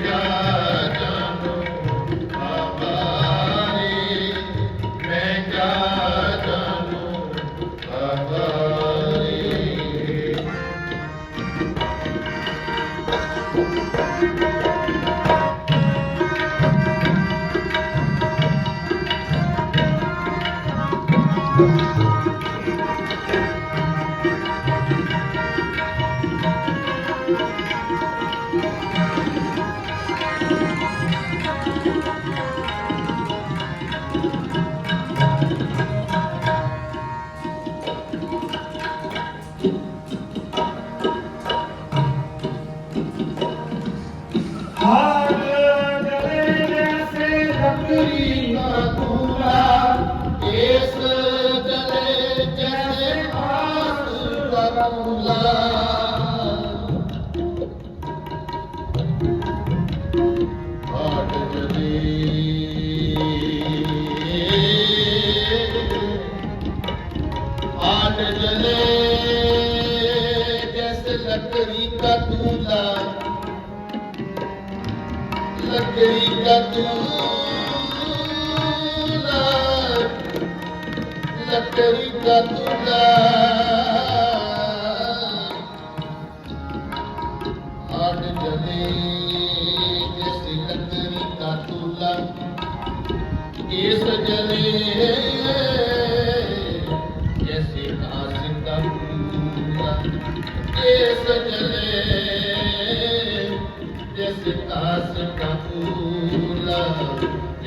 Yeah. ਤੇਰੀ ਦਾਤੀ ਲੈ। Odd ਜਨੇ ਜਿਸ ਤੇਰੀ ਦਾਤੂ ਲੈ। ਇਸ ਜਨੇ ਜੈਸੇ ਆਸਿੰਦਾ ਇਸ ਜਨੇ ਜੈਸੇ ਆਸਿੰਦਾ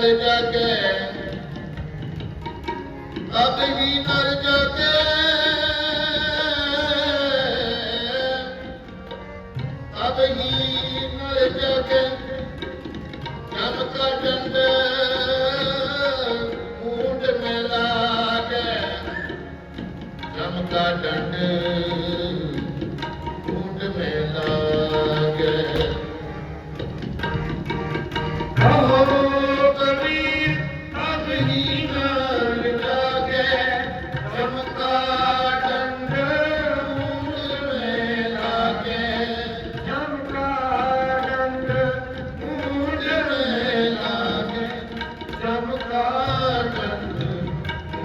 ਨਰ ਜਗ ਅਬ ਹੀ ਨਰ ਜਗ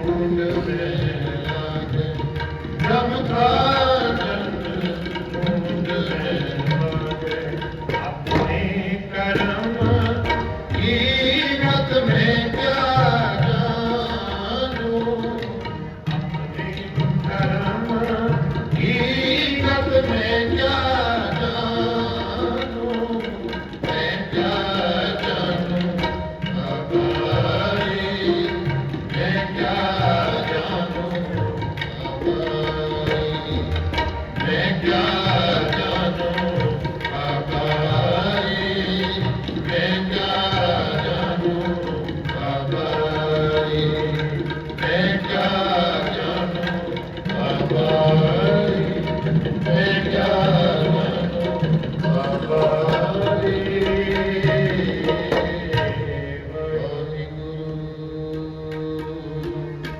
Amen. Yeah.